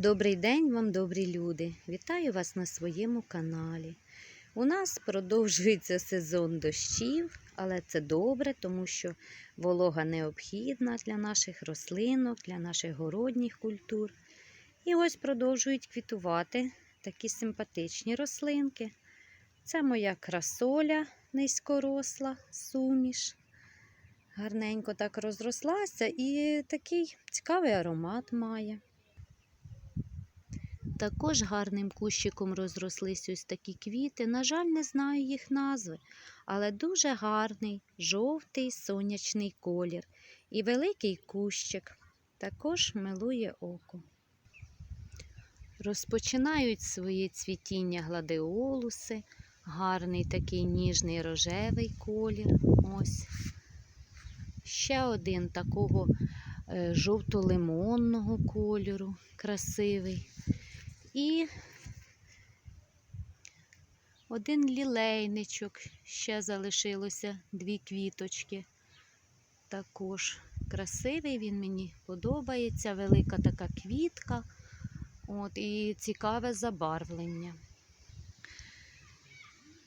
Добрий день вам, добрі люди! Вітаю вас на своєму каналі. У нас продовжується сезон дощів, але це добре, тому що волога необхідна для наших рослинок, для наших городніх культур. І ось продовжують квітувати такі симпатичні рослинки. Це моя красоля низькоросла, суміш. Гарненько так розрослася і такий цікавий аромат має. Також гарним кущиком розрослись ось такі квіти. На жаль, не знаю їх назви, але дуже гарний жовтий сонячний колір. І великий кущик також милує око. Розпочинають своє цвітіння гладіолуси, гарний такий ніжний рожевий колір. Ось. Ще один такого е, жовто-лимонного кольору, красивий. І один лілейничок, ще залишилося дві квіточки. Також красивий, він мені подобається, велика така квітка. От, і цікаве забарвлення.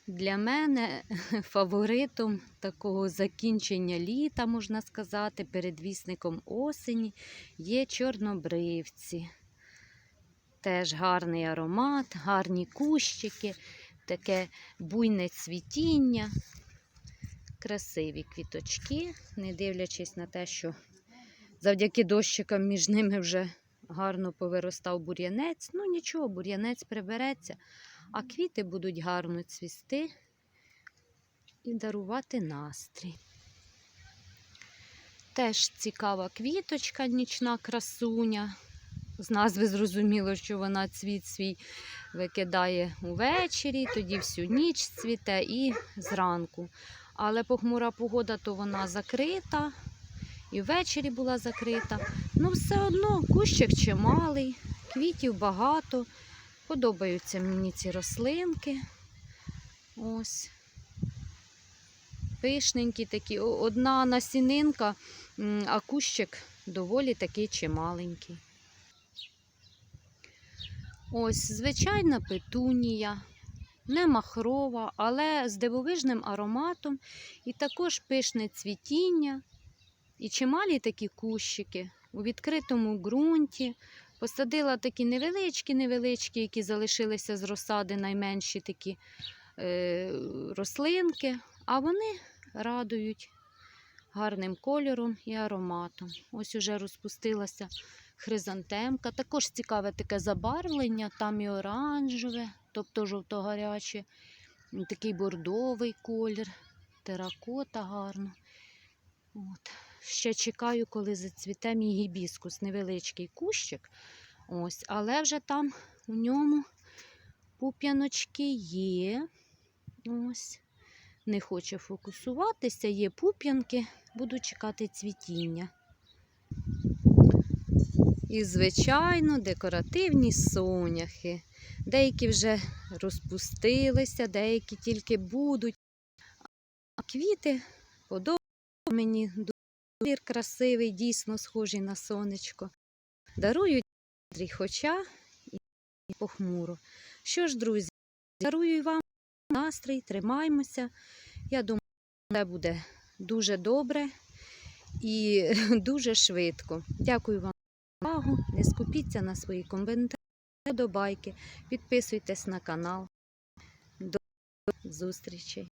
Для мене фаворитом такого закінчення літа, можна сказати, передвісником осені є чорнобривці. Теж гарний аромат, гарні кущики, таке буйне цвітіння, красиві квіточки, не дивлячись на те, що завдяки дощикам між ними вже гарно повиростав бур'янець. Ну нічого, бур'янець прибереться, а квіти будуть гарно цвісти і дарувати настрій. Теж цікава квіточка, нічна красуня. З назви зрозуміло, що вона цвіт свій викидає увечері, тоді всю ніч цвіте і зранку. Але похмура погода, то вона закрита, і ввечері була закрита. Ну, все одно кущик чималий, квітів багато. Подобаються мені ці рослинки. Ось. Пишненькі такі. Одна насінинка, а кущик доволі такий чималенький. Ось звичайна петунія, не махрова, але з дивовижним ароматом і також пишне цвітіння. І чималі такі кущики у відкритому ґрунті. Посадила такі невеличкі-невеличкі, які залишилися з розсади найменші такі е, рослинки, а вони радують гарним кольором і ароматом. Ось уже розпустилася хризантемка. Також цікаве таке забарвлення, там і оранжеве, тобто жовто-гаряче, такий бордовий колір, теракота гарно. От. Ще чекаю, коли зацвіте мій гібіскус, невеличкий кущик. Ось, Але вже там у ньому пуп'яночки є. Ось. Не хоче фокусуватися, є пуп'янки, буду чекати цвітіння. І, звичайно, декоративні соняхи. Деякі вже розпустилися, деякі тільки будуть. А квіти подобаються мені дуже красивий, дійсно схожий на сонечко. Дарують настрій, хоча і похмуро. Що ж, друзі, дарую вам настрій, тримаймося. Я думаю, це буде дуже добре і дуже швидко. Дякую вам увагу. Не скупіться на свої коментарі, подобайки, підписуйтесь на канал. До зустрічі!